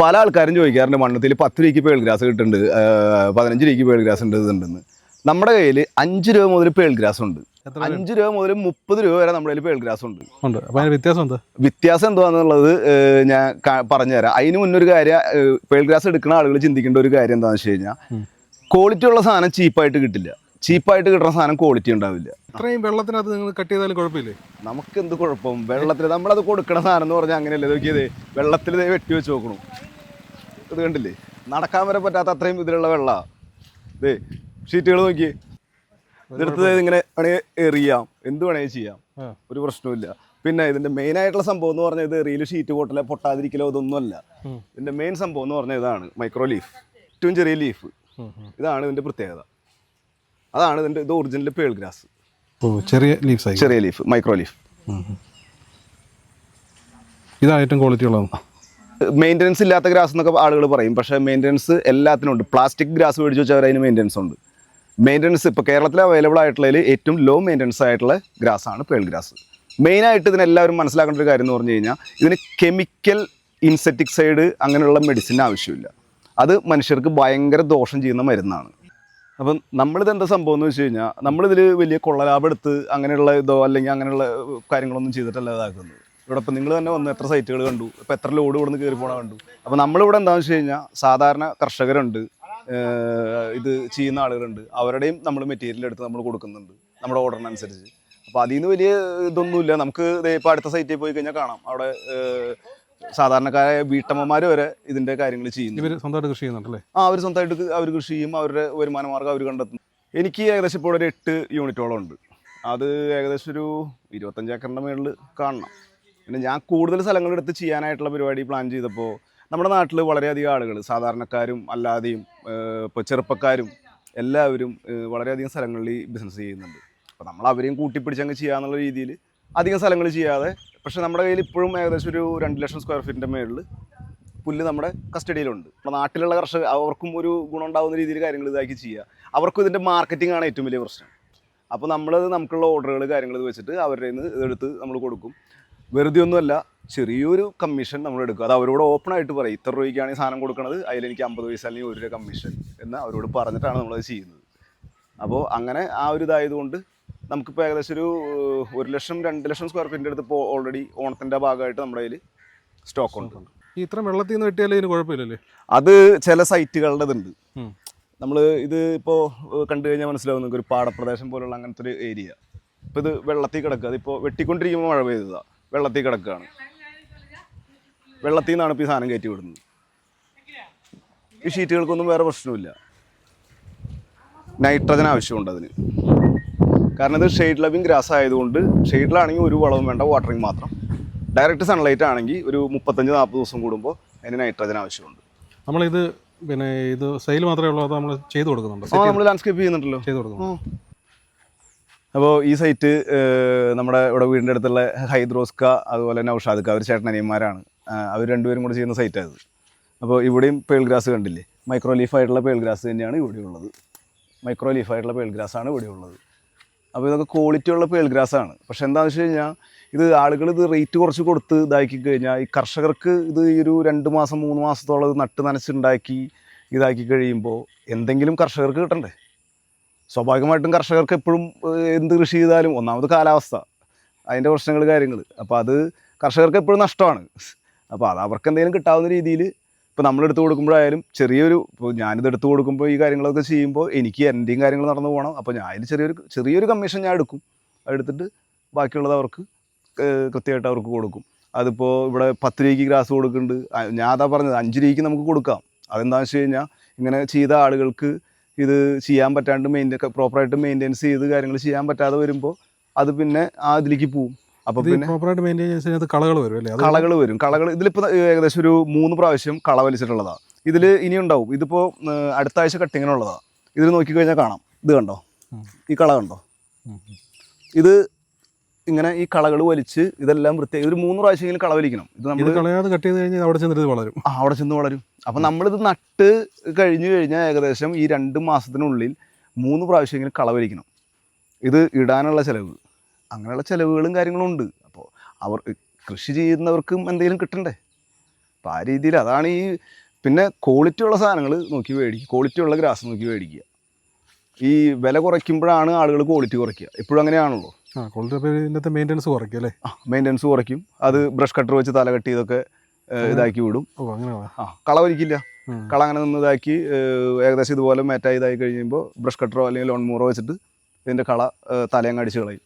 പല ആൾക്കാരും ചോദിക്കാറുണ്ട് മണ്ണത്തിൽ പത്ത് രൂപയ്ക്ക് പേൾ ഗ്രാസ് കിട്ടുന്നുണ്ട് പതിനഞ്ച് രൂപയ്ക്ക് പേൾ ഗ്രാസ് ഉണ്ട് ഇതുണ്ടെന്ന്. നമ്മുടെ കയ്യിൽ അഞ്ച് രൂപ മുതൽ പേൾ ഗ്രാസ് ഉണ്ട്. അഞ്ച് രൂപ മുതൽ മുപ്പത് രൂപ വരെ നമ്മുടെ കയ്യിൽ പേൾ ഗ്രാസ് ഉണ്ട്. ഉണ്ട്. വ്യത്യാസം എന്താ? വ്യത്യാസം എന്തുവാന്നുള്ളത് ഞാൻ പറഞ്ഞുതരാം. അതിന് മുന്നൊരു കാര്യം പേൾ ഗ്രാസ് എടുക്കുന്ന ആളുകൾ ചിന്തിക്കേണ്ട ഒരു കാര്യം എന്താണെന്ന് വെച്ച് കഴിഞ്ഞാൽ ക്വാളിറ്റി ഉള്ള സാധനം ചീപ്പായിട്ട് കിട്ടില്ല. ചീപ്പായിട്ട് കിട്ടുന്ന സാധനം ക്വാളിറ്റി ഉണ്ടാവില്ല. ഇത്രയും വെള്ളത്തിനകത്ത് നിങ്ങൾ കട്ട് ചെയ്താലും കുഴപ്പമില്ലേ? നമുക്ക് എന്ത് കുഴപ്പം? വെള്ളത്തിൽ നമ്മളത് കൊടുക്കണ സാധനം എന്ന് പറഞ്ഞാൽ അങ്ങനെയല്ലേ. നോക്കിയത് വെള്ളത്തിൽ വെട്ടി വെച്ച് നോക്കണു. ഇത് കണ്ടില്ലേ? നടക്കാൻ വരെ പറ്റാത്ത അത്രയും ഇതിലുള്ള വെള്ളമാണ് ദേ ഷീറ്റുകൾ നോക്കി ഇതെടുത്തത് ഇങ്ങനെ വേണമെങ്കിൽ എറിയാം. എന്ത് വേണമെങ്കിൽ ചെയ്യാം. ഒരു പ്രശ്നവുമില്ല. പിന്നെ ഇതിന്റെ മെയിൻ ആയിട്ടുള്ള സംഭവം എന്ന് പറഞ്ഞാൽ ഇത് എറിയിൽ ഷീറ്റ് പൊട്ടലോ പൊട്ടാതിരിക്കലോ ഇതൊന്നുമല്ല. ഇതിന്റെ മെയിൻ സംഭവം എന്ന് പറഞ്ഞാൽ ഇതാണ് മൈക്രോ ലീഫ് ഏറ്റവും ചെറിയ ലീഫ് ഇതാണ് ഇതിന്റെ പ്രത്യേകത. അതാണ് ഇതിന്റെ ഇത് ഒറിജിനൽ പേൾ ഗ്രാസ് ഓ ചെറിയ ലീഫ്സ് ആയി ചെറിയ ലീഫ് മൈക്രോ ലീഫ് ഇതാണ് ഏറ്റവും ക്വാളിറ്റി ഉള്ളത്. മെയിന്റനൻസ് ഇല്ലാത്ത ഗ്രാസ് എന്നൊക്കെ ആളുകൾ പറയും. പക്ഷേ മെയിന്റനൻസ് എല്ലാത്തിനും ഉണ്ട്. പ്ലാസ്റ്റിക് ഗ്രാസ് മേടിച്ച് വെച്ചാൽ അതിന് മെയിന്റനൻസ് ഉണ്ട്. മെയിന്റനൻസ് ഇപ്പോൾ കേരളത്തിൽ അവൈലബിൾ ആയിട്ടുള്ളതിൽ ഏറ്റവും ലോ മെയിന്റനൻസ് ആയിട്ടുള്ള ഗ്രാസ് ആണ് പേൾ ഗ്രാസ് മെയിനായിട്ട് ഇതിനെല്ലാവരും മനസ്സിലാക്കേണ്ട ഒരു കാര്യം എന്ന് പറഞ്ഞു കഴിഞ്ഞാൽ ഇതിന് കെമിക്കൽ ഇൻസെറ്റിക്സൈഡ് അങ്ങനെയുള്ള മെഡിസിൻ ആവശ്യമില്ല. അത് മനുഷ്യർക്ക് ഭയങ്കര ദോഷം ചെയ്യുന്ന മരുന്നാണ്. അപ്പം നമ്മളിത് എന്താ സംഭവം എന്ന് വെച്ച് കഴിഞ്ഞാൽ നമ്മളിതിൽ വലിയ കൊള്ളലാഭം എടുത്ത് അങ്ങനെയുള്ള ഇതോ അല്ലെങ്കിൽ അങ്ങനെയുള്ള കാര്യങ്ങളൊന്നും ചെയ്തിട്ടല്ല ഇതാക്കുന്നത്. ഇവിടെ ഇപ്പം നിങ്ങൾ തന്നെ വന്ന് എത്ര സൈറ്റുകൾ കണ്ടു ഇപ്പം എത്ര ലോഡ് ഇവിടെ നിന്ന് കയറി പോണ കണ്ടു. അപ്പം നമ്മളിവിടെ എന്താണെന്ന് വെച്ച് കഴിഞ്ഞാൽ സാധാരണ കർഷകരുണ്ട് ഇത് ചെയ്യുന്ന ആളുകളുണ്ട്. അവരുടെയും നമ്മൾ മെറ്റീരിയൽ എടുത്ത് നമ്മൾ കൊടുക്കുന്നുണ്ട് നമ്മുടെ ഓർഡറിനനുസരിച്ച് അപ്പോൾ അതിൽ നിന്ന് വലിയ ഇതൊന്നുമില്ല. നമുക്ക് ഇപ്പോൾ അടുത്ത സൈറ്റിൽ പോയി കഴിഞ്ഞാൽ കാണാം. അവിടെ സാധാരണക്കാരായ വീട്ടമ്മമാർ വരെ ഇതിന്റെ കാര്യങ്ങൾ ചെയ്യുന്നു. ഇവർ സ്വന്തമായിട്ട് കൃഷി ചെയ്യുന്നുണ്ടല്ലേ? ആ അവർ സ്വന്തമായിട്ട് അവർ കൃഷി ചെയ്യും അവരുടെ വരുമാന മാർഗം അവർ കണ്ടെത്തും. എനിക്ക് ഏകദേശം ഇപ്പോൾ ഒരു എട്ട് യൂണിറ്റോളം ഉണ്ട്. അത് ഏകദേശം ഒരു ഇരുപത്തഞ്ച് ഏക്കറിന്റെ മേളിൽ കാണണം. പിന്നെ ഞാൻ കൂടുതൽ സ്ഥലങ്ങളെടുത്ത് ചെയ്യാനായിട്ടുള്ള പരിപാടി പ്ലാൻ ചെയ്തപ്പോൾ നമ്മുടെ നാട്ടിൽ വളരെയധികം ആളുകൾ സാധാരണക്കാരും അല്ലാതെയും ഇപ്പോൾ ചെറുപ്പക്കാരും എല്ലാവരും വളരെയധികം സ്ഥലങ്ങളിൽ ബിസിനസ് ചെയ്യുന്നുണ്ട്. അപ്പോൾ നമ്മൾ അവരെയും കൂട്ടിപ്പിടിച്ചങ്ങ് ചെയ്യാന്നുള്ള രീതിയിൽ അധികം സ്ഥലങ്ങൾ ചെയ്യാതെ പക്ഷേ നമ്മുടെ കയ്യിൽ ഇപ്പോഴും ഏകദേശം ഒരു രണ്ട് ലക്ഷം സ്ക്വയർ ഫീറ്റിന്റെ മേളിൽ പുല്ല് നമ്മുടെ കസ്റ്റഡിയിലുണ്ട്. നമ്മുടെ നാട്ടിലുള്ള കർഷകർ അവർക്കും ഒരു ഗുണം ഉണ്ടാകുന്ന രീതിയിൽ കാര്യങ്ങൾ ഇതാക്കി ചെയ്യുക. അവർക്കും ഇതിന്റെ മാർക്കറ്റിംഗ് ആണ് ഏറ്റവും വലിയ പ്രശ്നം. അപ്പോൾ നമ്മളത് നമുക്കുള്ള ഓർഡറുകൾ കാര്യങ്ങൾ വെച്ചിട്ട് അവരുടെ നിന്ന് ഇതെടുത്ത് നമ്മൾ കൊടുക്കും. വെറുതെ ഒന്നുമല്ല ചെറിയൊരു കമ്മീഷൻ നമ്മൾ എടുക്കും. അത് അവരോട് ഓപ്പൺ ആയിട്ട് പറയും ഇത്ര രൂപയ്ക്കാണ് ഈ സാധനം കൊടുക്കുന്നത് അതിലെനിക്ക് അമ്പത് പൈസ അല്ലെങ്കിൽ ഒരു രൂപ കമ്മീഷൻ എന്ന് അവരോട് പറഞ്ഞിട്ടാണ് നമ്മളത് ചെയ്യുന്നത്. അപ്പോൾ അങ്ങനെ ആ ഒരു ഇതായതുകൊണ്ട് നമുക്കിപ്പോൾ ഏകദേശം ഒരു ഒരു ലക്ഷം രണ്ട് ലക്ഷം സ്ക്വയർ ഫീറ്റിന്റെ അടുത്ത് ഇപ്പോൾ ഓൾറെഡി ഓണത്തിന്റെ ഭാഗമായിട്ട് നമ്മുടെ കയ്യിൽ സ്റ്റോക്ക് ഉണ്ട്. ഈ ഇത്രയും വെള്ളത്തിൽ നിന്ന് വെട്ടിയാലും ഇതിന് കുഴപ്പമില്ലല്ലേ? അത് ചില സൈറ്റുകളുടെ ഇതുണ്ട്. നമ്മൾ ഇത് ഇപ്പോൾ കണ്ടു കഴിഞ്ഞാൽ മനസ്സിലാവും നിങ്ങൾക്ക് ഒരു പാടപ്രദേശം പോലുള്ള അങ്ങനത്തെ ഒരു ഏരിയ ഇപ്പോൾ ഇത് വെള്ളത്തിൽ കിടക്കുക. അതിപ്പോൾ വെട്ടിക്കൊണ്ടിരിക്കുമ്പോൾ മഴ പെയ്തതാണ് വെള്ളത്തിൽ കിടക്കുകയാണ്. വെള്ളത്തിൽ നിന്നാണ് ഇപ്പോൾ ഈ സാധനം കയറ്റി വിടുന്നത്. ഈ ഷീറ്റുകൾക്കൊന്നും വേറെ പ്രശ്നമില്ല നൈട്രജൻ ആവശ്യമുണ്ട് അതിന്. കാരണം ഇത് ഷെയ്ഡ് ലവിങ് ഗ്രാസ് ആയതുകൊണ്ട് ഷെയ്ഡിലാണെങ്കിൽ ഒരു വളവും വേണ്ട വാട്ടറിങ് മാത്രം. ഡയറക്റ്റ് സൺലൈറ്റ് ആണെങ്കിൽ ഒരു മുപ്പത്തഞ്ച് നാൽപ്പത് ദിവസം കൂടുമ്പോൾ അതിന് നൈട്രജൻ ആവശ്യമുണ്ട്. നമ്മളിത് പിന്നെ ഇത് സെയിൽ മാത്രമേ ഉള്ളൂ അത് നമ്മൾ ചെയ്തു കൊടുക്കുന്നുണ്ട്? നമ്മൾ ലാൻഡ്സ്കേപ്പ് ചെയ്യുന്നുണ്ടല്ലോ. ചെയ്തു കൊടുക്കുന്നു അപ്പോൾ ഈ സൈറ്റ് നമ്മുടെ ഇവിടെ വീടിന്റെ അടുത്തുള്ള ഹൈദ്രോസ്ക അതുപോലെ തന്നെ ഔഷാദ്ക്ക അവർ ചേട്ടൻ അനിയന്മാരാണ്. അവർ രണ്ടുപേരും കൂടെ ചെയ്യുന്ന സൈറ്റാണ് ഇത്. അപ്പോൾ ഇവിടെയും പേൾ ഗ്രാസ് കണ്ടില്ലേ? മൈക്രോ ലീഫ് ആയിട്ടുള്ള പേൾ ഗ്രാസ് തന്നെയാണ് ഇവിടെ ഉള്ളത്. മൈക്രോ ലീഫ് ആയിട്ടുള്ള പേൾ ഗ്രാസ് ആണ് ഇവിടെ ഉള്ളത്. അപ്പോൾ ഇതൊക്കെ ക്വാളിറ്റി ഉള്ള പേൾഗ്രാസ് ആണ്. പക്ഷെ എന്താണെന്ന് വെച്ച് കഴിഞ്ഞാൽ ഇത് ആളുകൾ ഇത് റേറ്റ് കുറച്ച് കൊടുത്ത് ഇതാക്കി കഴിഞ്ഞാൽ ഈ കർഷകർക്ക് ഇത് ഈ ഒരു രണ്ട് മാസം മൂന്ന് മാസത്തോളം ഇത് നട്ട് നനച്ചുണ്ടാക്കി ഇതാക്കി കഴിയുമ്പോൾ എന്തെങ്കിലും കർഷകർക്ക് കിട്ടണ്ടേ? സ്വാഭാവികമായിട്ടും കർഷകർക്ക് എപ്പോഴും എന്ത് കൃഷി ചെയ്താലും ഒന്നാമത് കാലാവസ്ഥ അതിന്റെ പ്രശ്നങ്ങൾ കാര്യങ്ങൾ. അപ്പോൾ അത് കർഷകർക്ക് എപ്പോഴും നഷ്ടമാണ്. അപ്പോൾ അത് അവർക്ക് എന്തെങ്കിലും കിട്ടാവുന്ന രീതിയിൽ ഇപ്പോൾ നമ്മളെടുത്ത് കൊടുക്കുമ്പോഴായാലും ചെറിയൊരു ഇപ്പോൾ ഞാനിത് എടുത്ത് കൊടുക്കുമ്പോൾ ഈ കാര്യങ്ങളൊക്കെ ചെയ്യുമ്പോൾ എനിക്ക് എന്റെയും കാര്യങ്ങൾ നടന്നു പോകണം. അപ്പോൾ ഞാൻ അതിൽ ചെറിയൊരു ചെറിയൊരു കമ്മീഷൻ ഞാൻ എടുക്കും. എടുത്തിട്ട് ബാക്കിയുള്ളത് അവർക്ക് കൃത്യമായിട്ട് അവർക്ക് കൊടുക്കും. അതിപ്പോൾ ഇവിടെ പത്ത് രൂപയ്ക്ക് ഗ്രാസ് കൊടുക്കുന്നുണ്ട്. ഞാൻ അതാ പറഞ്ഞത് അഞ്ച് രൂപയ്ക്ക് നമുക്ക് കൊടുക്കാം. അതെന്താണെന്ന് വെച്ച് കഴിഞ്ഞാൽ ഇങ്ങനെ ചെയ്ത ആളുകൾക്ക് ഇത് ചെയ്യാൻ പറ്റാണ്ട് മെയിന്റെ പ്രോപ്പറായിട്ട് മെയിന്റെനൻസ് ചെയ്ത് കാര്യങ്ങൾ ചെയ്യാൻ പറ്റാതെ വരുമ്പോൾ അത് പിന്നെ ആ ഇതിലേക്ക് പോവും. അപ്പോൾ പിന്നെ പ്രോപ്പറായിട്ട് മെയിന്റെയിൻ ചെയ്യുന്നതിനകത്ത് കളകൾ വരും അല്ലേ? കളകൾ വരും. കളകൾ ഇതിലിപ്പോൾ ഏകദേശം ഒരു മൂന്ന് പ്രാവശ്യം കള വലിച്ചിട്ടുള്ളതാണ് ഇതിൽ ഇനി ഉണ്ടാവും ഇതിപ്പോൾ അടുത്ത ആഴ്ച കട്ടിങ്ങിനുള്ളതാണ് ഇതിൽ നോക്കിക്കഴിഞ്ഞാൽ കാണാം. ഇത് കണ്ടോ? ഈ കള കണ്ടോ? ഇത് ഇങ്ങനെ ഈ കളകൾ വലിച്ച് ഇതെല്ലാം വൃത്തിയായി ഒരു മൂന്ന് പ്രാവശ്യമെങ്കിലും കള വലിക്കണം ഇത് നമ്മൾ കളയാതെ കട്ട് ചെയ്ത് കഴിഞ്ഞാൽ അവിടെ ചെന്നിട്ട് വളരും. ആ, അവിടെ ചെന്ന് വളരും. അപ്പം നമ്മളിത് നട്ട് കഴിഞ്ഞു കഴിഞ്ഞാൽ ഏകദേശം ഈ രണ്ട് മാസത്തിനുള്ളിൽ മൂന്ന് പ്രാവശ്യമെങ്കിലും കളവരിക്കണം ഇത് ഇടാനുള്ള ചിലവ്. അങ്ങനെയുള്ള ചിലവുകളും കാര്യങ്ങളും ഉണ്ട്. അപ്പോൾ അവർ കൃഷി ചെയ്യുന്നവർക്കും എന്തെങ്കിലും കിട്ടണ്ടേ? അപ്പോൾ ആ രീതിയിൽ അതാണ് ഈ പിന്നെ ക്വാളിറ്റി ഉള്ള സാധനങ്ങൾ നോക്കി മേടിക്കുക. ക്വാളിറ്റി ഉള്ള ഗ്രാസ് നോക്കി മേടിക്കുക. ഈ വില കുറയ്ക്കുമ്പോഴാണ് ആളുകൾ ക്വാളിറ്റി കുറയ്ക്കുക. ഇപ്പോഴും അങ്ങനെയാണല്ലോ? ആ ക്വാളിറ്റി മെയിന്റെനൻസ് കുറയ്ക്കും അല്ലേ? ആ മെയിന്റനൻസ് കുറയ്ക്കും. അത് ബ്രഷ് കട്ടർ വെച്ച് തല കട്ട് ചെയ്തൊക്കെ ഏഹ്, ഇതാക്കി വിടും. ഓ അങ്ങനെ ആ കള വലിക്കില്ല കള അങ്ങനെ നിന്ന് ഇതാക്കി ഏകദേശം ഇതുപോലെ മേറ്റായി ഇതായി കഴിയുമ്പോൾ ബ്രഷ് കട്ടറോ അല്ലെങ്കിൽ ലോൺ മൂറോ വെച്ചിട്ട് ഇതിന്റെ കള തലയങ്ങ് അടിച്ച് കളയും.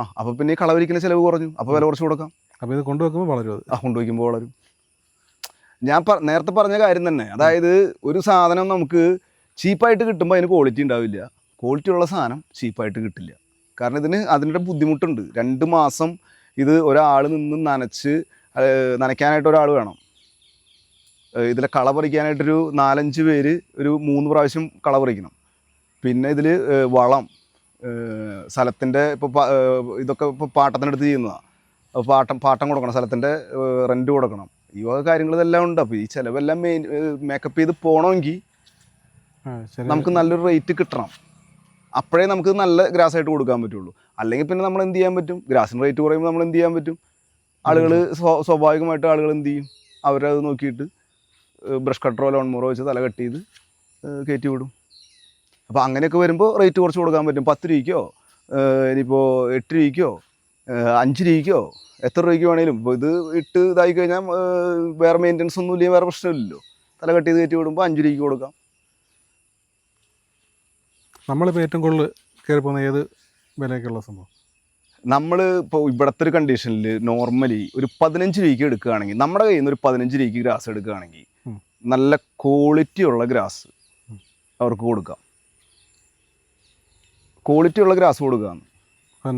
ആ അപ്പോൾ പിന്നെ ഈ കളവരിക്കുന്ന ചിലവ് കുറഞ്ഞു. അപ്പൊ വില കുറച്ച് കൊടുക്കാം. അപ്പൊ ഇത് കൊണ്ടുവെക്കുമ്പോൾ വളരും അത്. ആ കൊണ്ടുവയ്ക്കുമ്പോൾ വളരും. ഞാൻ നേരത്തെ പറഞ്ഞ കാര്യം തന്നെ. അതായത് ഒരു സാധനം നമുക്ക് ചീപ്പായിട്ട് കിട്ടുമ്പോൾ അതിന് ക്വാളിറ്റി ഉണ്ടാവില്ല. ക്വാളിറ്റി ഉള്ള സാധനം ചീപ്പായിട്ട് കിട്ടില്ല. കാരണം ഇതിന് അതിന്റെ ബുദ്ധിമുട്ടുണ്ട്. രണ്ട് മാസം ഇത് ഒരാൾ നിന്ന് നനച്ച് നനയ്ക്കാനായിട്ട് ഒരാൾ വേണം. ഇതിലെ കള പറിക്കാനായിട്ടൊരു നാലഞ്ച് പേര് ഒരു മൂന്ന് പ്രാവശ്യം കള പറിക്കണം. പിന്നെ ഇതിൽ വളം സ്ഥലത്തിന്റെ ഇപ്പോൾ ഇതൊക്കെ ഇപ്പോൾ പാട്ടത്തിനടുത്ത് ചെയ്യുന്നതാണ് അപ്പോൾ പാട്ടം പാട്ടം കൊടുക്കണം സ്ഥലത്തിന്റെ റെന്റ് കൊടുക്കണം. ഈ വക കാര്യങ്ങൾ ഇതെല്ലാം ഉണ്ട്. അപ്പോൾ ഈ ചിലവെല്ലാം മെയിൻ മേക്കപ്പ് ചെയ്ത് പോകണമെങ്കിൽ നമുക്ക് നല്ലൊരു റേറ്റ് കിട്ടണം. അപ്പോഴേ നമുക്ക് നല്ല ഗ്രാസ് ആയിട്ട് കൊടുക്കാൻ പറ്റുള്ളൂ. അല്ലെങ്കിൽ പിന്നെ നമ്മൾ എന്ത് ചെയ്യാൻ പറ്റും? ഗ്രാസിന് റേറ്റ് കുറയുമ്പോൾ നമ്മൾ എന്ത് ചെയ്യാൻ പറ്റും? ആളുകൾ സ്വാഭാവികമായിട്ട് ആളുകൾ എന്ത് ചെയ്യും? അവരത് നോക്കിയിട്ട് ബ്രഷ് കട്ടറോ ലോൺ മോറോ വെച്ച് തല കട്ട് ചെയ്ത് കയറ്റി വിടും. അപ്പോൾ അങ്ങനെയൊക്കെ വരുമ്പോൾ റേറ്റ് കുറച്ച് കൊടുക്കാൻ പറ്റും. പത്ത് രൂപയ്ക്കോ ഇനിയിപ്പോൾ എട്ട് രൂപയ്ക്കോ അഞ്ച് രൂപയ്ക്കോ എത്ര രൂപയ്ക്ക് വേണേലും. ഇപ്പോൾ ഇത് ഇട്ട് ഇതായി കഴിഞ്ഞാൽ വേറെ മെയിന്റനൻസ് ഒന്നും ഇല്ലെങ്കിൽ വേറെ പ്രശ്നമില്ലല്ലോ. തല കട്ട് ചെയ്ത് കയറ്റി വിടുമ്പോൾ അഞ്ച് രൂപയ്ക്ക് കൊടുക്കാം. നമ്മളിപ്പോൾ ഏറ്റവും കൂടുതൽ കയറി പോകുന്ന ഏത് വിലയൊക്കെയുള്ള സംഭവം? നമ്മൾ ഇപ്പോൾ ഇവിടുത്തെ ഒരു കണ്ടീഷനിൽ നോർമലി ഒരു പതിനഞ്ച് രൂപയ്ക്ക് എടുക്കുകയാണെങ്കിൽ നമ്മുടെ കയ്യിൽ നിന്ന് ഒരു പതിനഞ്ച് രൂപയ്ക്ക് ഗ്രാസ് എടുക്കുകയാണെങ്കിൽ നല്ല ക്വാളിറ്റി ഉള്ള ഗ്രാസ് അവർക്ക് കൊടുക്കാം. ക്വാളിറ്റി ഉള്ള ഗ്രാസ് കൊടുക്കുകയാണ്.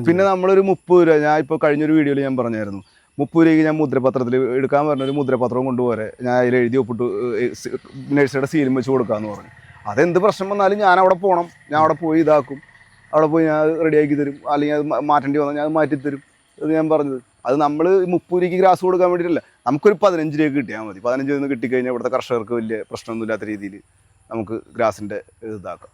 പിന്നെ നമ്മളൊരു മുപ്പത് രൂപ ഞാൻ ഇപ്പോൾ കഴിഞ്ഞൊരു വീഡിയോയിൽ ഞാൻ പറഞ്ഞായിരുന്നു. മുപ്പത് രൂപയ്ക്ക് ഞാൻ മുദ്രപത്രത്തിൽ എടുക്കാൻ പറഞ്ഞൊരു മുദ്രപത്രം കൊണ്ടുപോരെ. ഞാൻ അതിൽ എഴുതി ഒപ്പിട്ട് നഴ്സറിയുടെ സീലും വെച്ച് കൊടുക്കാമെന്ന് പറഞ്ഞു. അതെന്ത് പ്രശ്നം വന്നാലും ഞാൻ അവിടെ പോകണം ഞാൻ അവിടെ പോയി ഇതാക്കും. അവിടെ പോയി ഞാൻ റെഡിയാക്കി തരും. അല്ലെങ്കിൽ അത് മാറ്റേണ്ടി വന്നാൽ ഞാൻ അത് മാറ്റി തരും. അത് ഞാൻ പറഞ്ഞത്. അത് നമ്മൾ മുപ്പത് രൂപയ്ക്ക് ഗ്രാസ് കൊടുക്കാൻ വേണ്ടിയിട്ടല്ല. നമുക്കൊരു പതിനഞ്ച് രൂപ കിട്ടിയാൽ മതി. പതിനഞ്ച് രൂപ കിട്ടിക്കഴിഞ്ഞാൽ ഇവിടുത്തെ കർഷകർക്ക് വലിയ പ്രശ്നമൊന്നുമില്ലാത്ത രീതിയിൽ നമുക്ക് ഗ്രാസിന്റെ ഇതാക്കാം.